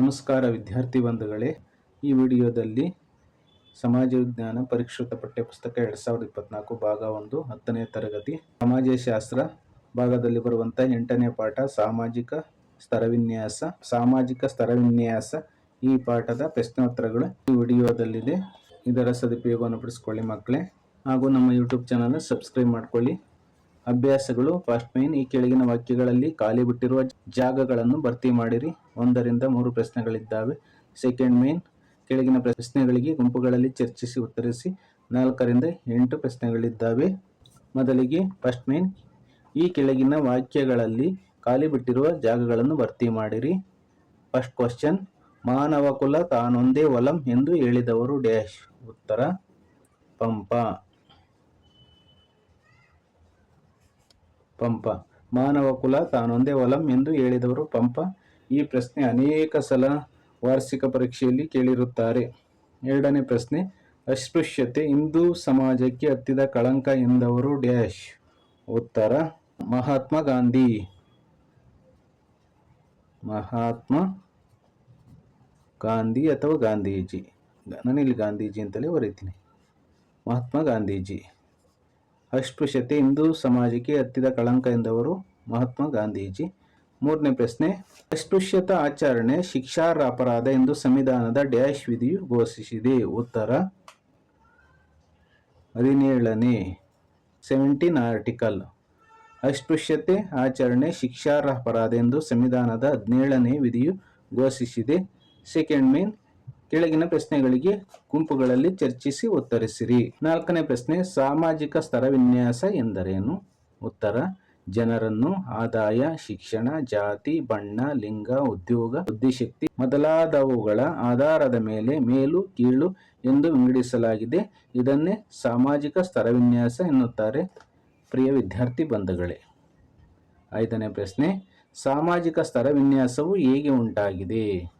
ನಮಸ್ಕಾರ ವಿದ್ಯಾರ್ಥಿ ಬಂಧುಗಳೇ. ಈ ವಿಡಿಯೋದಲ್ಲಿ ಸಮಾಜ ವಿಜ್ಞಾನ ಪರಿಷ್ಕೃತ ಪಠ್ಯಪುಸ್ತಕ ಎರಡು ಸಾವಿರದ ಇಪ್ಪತ್ನಾಲ್ಕು ಭಾಗ ಒಂದು ಹತ್ತನೇ ತರಗತಿ. ಸಮಾಜಶಾಸ್ತ್ರ ಭಾಗದಲ್ಲಿ ಬರುವಂಥ ಎಂಟನೇ ಪಾಠ ಸಾಮಾಜಿಕ ಸ್ತರವಿನ್ಯಾಸ ಸಾಮಾಜಿಕ ಸ್ತರವಿನ್ಯಾಸ ಈ ಪಾಠದ ಪ್ರಶ್ನೋತ್ತರಗಳು ಈ ವಿಡಿಯೋದಲ್ಲಿದೆ. ಇದರ ಸದುಪಯೋಗವನ್ನು ಪಡಿಸ್ಕೊಳ್ಳಿ ಮಕ್ಕಳೇ. ಹಾಗೂ ನಮ್ಮ ಯೂಟ್ಯೂಬ್ ಚಾನಲ್ ಸಬ್ಸ್ಕ್ರೈಬ್ ಮಾಡ್ಕೊಳ್ಳಿ. ಅಭ್ಯಾಸಗಳು ಫಸ್ಟ್ ಮೈನ್ ಈ ಕೆಳಗಿನ ವಾಕ್ಯಗಳಲ್ಲಿ ಖಾಲಿ ಬಿಟ್ಟಿರುವ ಜಾಗಗಳನ್ನು ಭರ್ತಿ ಮಾಡಿರಿ. ಒಂದರಿಂದ ಮೂರು ಪ್ರಶ್ನೆಗಳಿದ್ದಾವೆ. ಸೆಕೆಂಡ್ ಮೈನ್ ಕೆಳಗಿನ ಪ್ರಶ್ನೆಗಳಿಗೆ ಗುಂಪುಗಳಲ್ಲಿ ಚರ್ಚಿಸಿ ಉತ್ತರಿಸಿ. ನಾಲ್ಕರಿಂದ ಎಂಟು ಪ್ರಶ್ನೆಗಳಿದ್ದಾವೆ. ಮೊದಲಿಗೆ ಫಸ್ಟ್ ಮೈನ್ ಈ ಕೆಳಗಿನ ವಾಕ್ಯಗಳಲ್ಲಿ ಖಾಲಿ ಬಿಟ್ಟಿರುವ ಜಾಗಗಳನ್ನು ಭರ್ತಿ ಮಾಡಿರಿ. ಫಸ್ಟ್ ಕ್ವಶನ್ ಮಾನವ ಕುಲ ತಾನೊಂದೇ ಒಲಂ ಎಂದು ಹೇಳಿದವರು ಡ್ಯಾಶ್ ಉತ್ತರ, ಪಂಪ. ಪಂಪ. ಮಾನವ ಕುಲ ತಾನೊಂದೇ ಒಲಂ ಎಂದು ಹೇಳಿದವರು ಪಂಪ. ಈ ಪ್ರಶ್ನೆ ಅನೇಕ ಸಲ ವಾರ್ಷಿಕ ಪರೀಕ್ಷೆಯಲ್ಲಿ ಕೇಳಿರುತ್ತಾರೆ. ಎರಡನೇ ಪ್ರಶ್ನೆ, ಅಸ್ಪೃಶ್ಯತೆ ಹಿಂದೂ ಸಮಾಜಕ್ಕೆ ಹತ್ತಿದ ಕಳಂಕ ಎಂದವರು ಡ್ಯಾಶ್. ಉತ್ತರ, ಮಹಾತ್ಮ ಗಾಂಧಿ. ಮಹಾತ್ಮ ಗಾಂಧಿ ಅಥವಾ ಗಾಂಧೀಜಿ? ನಾನಿಲ್ಲಿ ಗಾಂಧೀಜಿ ಅಂತಲೇ ಬರೀತೀನಿ. ಮಹಾತ್ಮ ಗಾಂಧೀಜಿ. ಅಸ್ಪೃಶ್ಯತೆ ಹಿಂದೂ ಸಮಾಜಕ್ಕೆ ಹತ್ತಿದ ಕಳಂಕ ಎಂದವರು ಮಹಾತ್ಮ ಗಾಂಧೀಜಿ. ಮೂರನೇ ಪ್ರಶ್ನೆ, ಅಸ್ಪೃಶ್ಯತ ಆಚರಣೆ ಶಿಕ್ಷಾರ್ಹ ಅಪರಾಧ ಎಂದು ಸಂವಿಧಾನದ ಡ್ಯಾಶ್ ವಿಧಿಯು ಘೋಷಿಸಿದೆ? ಉತ್ತರ, ಹದಿನೇಳನೇ, ಸೆವೆಂಟೀನ್ ಆರ್ಟಿಕಲ್. ಅಸ್ಪೃಶ್ಯತೆ ಆಚರಣೆ ಶಿಕ್ಷಾರ್ಹ ಅಪರಾಧ ಎಂದು ಸಂವಿಧಾನದ ಹದಿನೇಳನೇ ವಿಧಿಯು ಘೋಷಿಸಿದೆ. ಸೆಕೆಂಡ್ ಮೇನ್ ಕೆಳಗಿನ ಪ್ರಶ್ನೆಗಳಿಗೆ ಗುಂಪುಗಳಲ್ಲಿ ಚರ್ಚಿಸಿ ಉತ್ತರಿಸಿರಿ. ನಾಲ್ಕನೇ ಪ್ರಶ್ನೆ, ಸಾಮಾಜಿಕ ಸ್ತರವಿನ್ಯಾಸ ಎಂದರೇನು? ಉತ್ತರ, ಜನರನ್ನು ಆದಾಯ, ಶಿಕ್ಷಣ, ಜಾತಿ, ಬಣ್ಣ, ಲಿಂಗ, ಉದ್ಯೋಗ, ಬುದ್ಧಿಶಕ್ತಿ ಮೊದಲಾದವುಗಳ ಆಧಾರದ ಮೇಲೆ ಮೇಲು, ಕೀಳು ಎಂದು ವಿಂಗಡಿಸಲಾಗಿದೆ. ಇದನ್ನೇ ಸಾಮಾಜಿಕ ಸ್ತರವಿನ್ಯಾಸ ಎನ್ನುತ್ತಾರೆ. ಪ್ರಿಯ ವಿದ್ಯಾರ್ಥಿ ಬಂಧುಗಳೇ, ಐದನೇ ಪ್ರಶ್ನೆ, ಸಾಮಾಜಿಕ ಸ್ತರವಿನ್ಯಾಸವು ಹೇಗೆ ಉಂಟಾಗಿದೆ?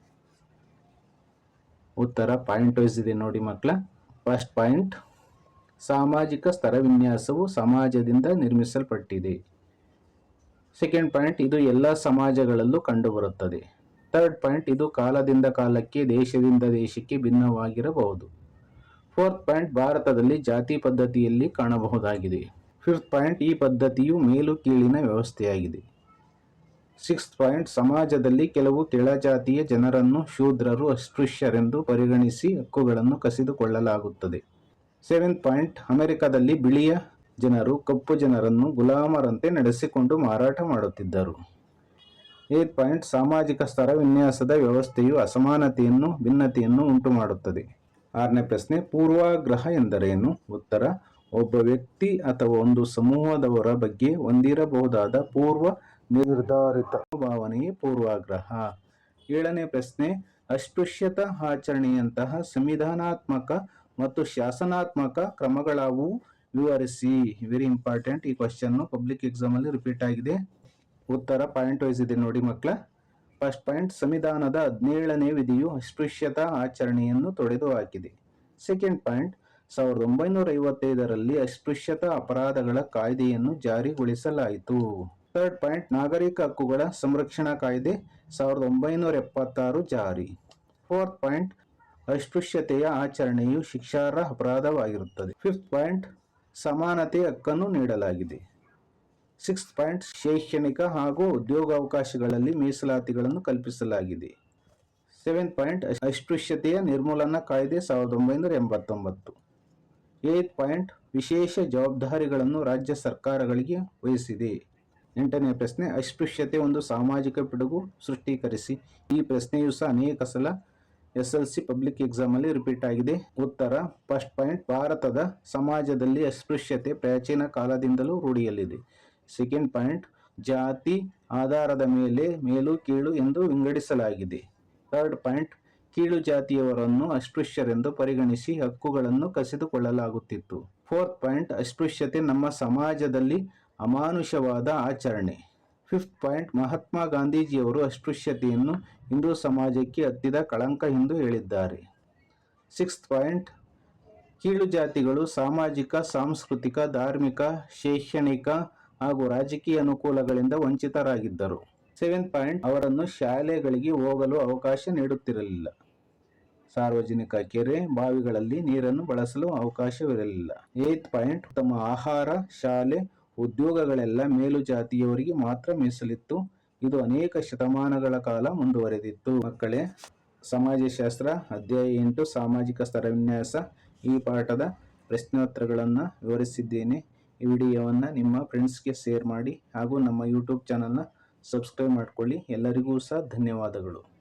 ಉತ್ತರ ಪಾಯಿಂಟ್ ವೈಸ್ ಇದೆ ನೋಡಿ ಮಕ್ಕಳ ಫಸ್ಟ್ ಪಾಯಿಂಟ್ ಸಾಮಾಜಿಕ ಸ್ತರ ವಿನ್ಯಾಸವು ಸಮಾಜದಿಂದ ನಿರ್ಮಿಸಲ್ಪಟ್ಟಿದೆ. ಸೆಕೆಂಡ್ ಪಾಯಿಂಟ್ ಇದು ಎಲ್ಲ ಸಮಾಜಗಳಲ್ಲೂ ಕಂಡುಬರುತ್ತದೆ. ಥರ್ಡ್ ಪಾಯಿಂಟ್ ಇದು ಕಾಲದಿಂದ ಕಾಲಕ್ಕೆ, ದೇಶದಿಂದ ದೇಶಕ್ಕೆ ಭಿನ್ನವಾಗಿರಬಹುದು. ಫೋರ್ತ್ ಪಾಯಿಂಟ್ ಭಾರತದಲ್ಲಿ ಜಾತಿ ಪದ್ಧತಿಯಲ್ಲಿ ಕಾಣಬಹುದಾಗಿದೆ. ಫಿಫ್ತ್ ಪಾಯಿಂಟ್ ಈ ಪದ್ಧತಿಯು ಮೇಲು, ಕೀಳಿನ ವ್ಯವಸ್ಥೆಯಾಗಿದೆ. ಸಿಕ್ಸ್ ಪಾಯಿಂಟ್, ಸಮಾಜದಲ್ಲಿ ಕೆಲವು ತಿಳಜಾತಿಯ ಜನರನ್ನು ಶೂದ್ರರು, ಅಸ್ಪೃಶ್ಯರೆಂದು ಪರಿಗಣಿಸಿ ಹಕ್ಕುಗಳನ್ನು ಕಸಿದುಕೊಳ್ಳಲಾಗುತ್ತದೆ. ಸೆವೆಂತ್ ಪಾಯಿಂಟ್, ಅಮೆರಿಕದಲ್ಲಿ ಬಿಳಿಯ ಜನರು, ಕಪ್ಪು ಜನರನ್ನು ಗುಲಾಮರಂತೆ ನಡೆಸಿಕೊಂಡು ಮಾರಾಟ ಮಾಡುತ್ತಿದ್ದರು. ಏತ್ ಪಾಯಿಂಟ್, ಸಾಮಾಜಿಕ ಸ್ತರ ವಿನ್ಯಾಸದ ವ್ಯವಸ್ಥೆಯು ಅಸಮಾನತೆಯನ್ನು, ಭಿನ್ನತೆಯನ್ನು ಉಂಟು ಮಾಡುತ್ತದೆ ಆರನೇ ಪ್ರಶ್ನೆ, ಪೂರ್ವಾಗ್ರಹ ಎಂದರೇನು? ಉತ್ತರ, ಒಬ್ಬ ವ್ಯಕ್ತಿ ಅಥವಾ ಒಂದು ಸಮೂಹದವರ ಬಗ್ಗೆ ಹೊಂದಿರಬಹುದಾದ ಪೂರ್ವ ನಿರ್ಧಾರಿತ ಭಾವನೆಯೇ ಪೂರ್ವಾಗ್ರಹ. ಏಳನೇ ಪ್ರಶ್ನೆ, ಅಸ್ಪೃಶ್ಯತ ಆಚರಣೆಯಂತಹ ಸಂವಿಧಾನಾತ್ಮಕ ಮತ್ತು ಶಾಸನಾತ್ಮಕ ಕ್ರಮಗಳಾವು? ವಿವರಿಸಿ. ವೆರಿ ಇಂಪಾರ್ಟೆಂಟ್ ಈ ಕ್ವಶನ್ ಪಬ್ಲಿಕ್ ಎಕ್ಸಾಮ್ ಅಲ್ಲಿ ರಿಪೀಟ್ ಆಗಿದೆ. ಉತ್ತರ ಪಾಯಿಂಟ್ ವೈಸ್ ಇದೆ ನೋಡಿ ಮಕ್ಕಳ ಫಸ್ಟ್ ಪಾಯಿಂಟ್ ಸಂವಿಧಾನದ ಹದಿನೇಳನೇ ವಿಧಿಯು ಅಸ್ಪೃಶ್ಯತಾ ಆಚರಣೆಯನ್ನು ತೊಡೆದು ಹಾಕಿದೆ. ಸೆಕೆಂಡ್ ಪಾಯಿಂಟ್ ಸಾವಿರದ ಒಂಬೈನೂರ ಐವತ್ತೈದರಲ್ಲಿ ಅಸ್ಪೃಶ್ಯತಾ ಅಪರಾಧಗಳ ಕಾಯ್ದೆಯನ್ನು ಜಾರಿಗೊಳಿಸಲಾಯಿತು. ಥರ್ಡ್ ಪಾಯಿಂಟ್ ನಾಗರಿಕ ಹಕ್ಕುಗಳ ಸಂರಕ್ಷಣಾ ಕಾಯ್ದೆ ಸಾವಿರದ ಒಂಬೈನೂರ ಎಪ್ಪತ್ತಾರು ಜಾರಿ. ಫೋರ್ತ್ ಪಾಯಿಂಟ್ ಅಸ್ಪೃಶ್ಯತೆಯ ಆಚರಣೆಯು ಶಿಕ್ಷಾರ್ಹ ಅಪರಾಧವಾಗಿರುತ್ತದೆ. ಫಿಫ್ತ್ ಪಾಯಿಂಟ್ ಸಮಾನತೆ ಹಕ್ಕನ್ನು ನೀಡಲಾಗಿದೆ. ಸಿಕ್ಸ್ತ್ ಪಾಯಿಂಟ್ ಶೈಕ್ಷಣಿಕ ಹಾಗೂ ಉದ್ಯೋಗಾವಕಾಶಗಳಲ್ಲಿ ಮೀಸಲಾತಿಗಳನ್ನು ಕಲ್ಪಿಸಲಾಗಿದೆ. ಸೆವೆಂತ್ ಪಾಯಿಂಟ್ ಅಸ್ಪೃಶ್ಯತೆಯ ನಿರ್ಮೂಲನಾ ಕಾಯ್ದೆ ಸಾವಿರದ ಒಂಬೈನೂರ ಎಂಬತ್ತೊಂಬತ್ತು. ಏತ್ ಪಾಯಿಂಟ್ ವಿಶೇಷ ಜವಾಬ್ದಾರಿಗಳನ್ನು ರಾಜ್ಯ ಸರ್ಕಾರಗಳಿಗೆ ವಹಿಸಿದೆ. ಎಂಟನೇ ಪ್ರಶ್ನೆ, ಅಸ್ಪೃಶ್ಯತೆ ಒಂದು ಸಾಮಾಜಿಕ ಪಿಡುಗು ಸೃಷ್ಟೀಕರಿಸಿ. ಈ ಪ್ರಶ್ನೆಯು ಸಹ ಅನೇಕ ಸಲ S L C public exam ಅಲ್ಲಿ ರಿಪೀಟ್ ಆಗಿದೆ. ಉತ್ತರ, ಫಸ್ಟ್ ಪಾಯಿಂಟ್, ಭಾರತದ ಸಮಾಜದಲ್ಲಿ ಅಸ್ಪೃಶ್ಯತೆ ಪ್ರಾಚೀನ ಕಾಲದಿಂದಲೂ ರೂಢಿಯಲ್ಲಿದೆ. ಸೆಕೆಂಡ್ ಪಾಯಿಂಟ್, ಜಾತಿ ಆಧಾರದ ಮೇಲೆ ಮೇಲು ಕೀಳು ಎಂದು ವಿಂಗಡಿಸಲಾಗಿದೆ. ಥರ್ಡ್ ಪಾಯಿಂಟ್, ಕೀಳು ಜಾತಿಯವರನ್ನು ಅಸ್ಪೃಶ್ಯರೆಂದು ಪರಿಗಣಿಸಿ ಹಕ್ಕುಗಳನ್ನು ಕಸಿದುಕೊಳ್ಳಲಾಗುತ್ತಿತ್ತು. ಫೋರ್ತ್ ಪಾಯಿಂಟ್, ಅಸ್ಪೃಶ್ಯತೆ ನಮ್ಮ ಸಮಾಜದಲ್ಲಿ ಅಮಾನುಷವಾದ ಆಚರಣೆ. ಫಿಫ್ತ್ ಪಾಯಿಂಟ್, ಮಹಾತ್ಮ ಗಾಂಧೀಜಿಯವರು ಅಸ್ಪೃಶ್ಯತೆಯನ್ನು ಹಿಂದೂ ಸಮಾಜಕ್ಕೆ ಹತ್ತಿದ ಕಳಂಕ ಎಂದು ಹೇಳಿದ್ದಾರೆ. ಸಿಕ್ಸ್ತ್ ಪಾಯಿಂಟ್, ಕೀಳು ಜಾತಿಗಳು ಸಾಮಾಜಿಕ, ಸಾಂಸ್ಕೃತಿಕ, ಧಾರ್ಮಿಕ, ಶೈಕ್ಷಣಿಕ ಹಾಗೂ ರಾಜಕೀಯ ಅನುಕೂಲಗಳಿಂದ ವಂಚಿತರಾಗಿದ್ದರು. ಸೆವೆನ್ ಪಾಯಿಂಟ್, ಅವರನ್ನು ಶಾಲೆಗಳಿಗೆ ಹೋಗಲು ಅವಕಾಶ ನೀಡುತ್ತಿರಲಿಲ್ಲ. ಸಾರ್ವಜನಿಕ ಕೆರೆ, ಬಾವಿಗಳಲ್ಲಿ ನೀರನ್ನು ಬಳಸಲು ಅವಕಾಶವಿರಲಿಲ್ಲ. ಏತ್ ಪಾಯಿಂಟ್, ತಮ್ಮ ಆಹಾರ, ಶಾಲೆ ಉದ್ಯೋಗಗಳೆಲ್ಲ ಮೇಲು ಜಾತಿಯವರಿಗೆ ಮಾತ್ರ ಮೀಸಲಿತ್ತು. ಇದು ಅನೇಕ ಶತಮಾನಗಳ ಕಾಲ ಮುಂದುವರೆದಿತ್ತು. ಮಕ್ಕಳೇ, ಸಮಾಜಶಾಸ್ತ್ರ, ಅಧ್ಯಾಯ ಎಂಟು, ಸಾಮಾಜಿಕ ಸ್ತರವಿನ್ಯಾಸ ಈ ಪಾಠದ ಪ್ರಶ್ನೋತ್ತರಗಳನ್ನು ವಿವರಿಸಿದ್ದೇನೆ. ಈ ವಿಡಿಯೋವನ್ನು ನಿಮ್ಮ ಫ್ರೆಂಡ್ಸ್ಗೆ ಶೇರ್ ಮಾಡಿ ಹಾಗೂ ನಮ್ಮ ಯೂಟ್ಯೂಬ್ ಚಾನಲ್ನ ಸಬ್ಸ್ಕ್ರೈಬ್ ಮಾಡಿಕೊಳ್ಳಿ. ಎಲ್ಲರಿಗೂ ಸಹ ಧನ್ಯವಾದಗಳು.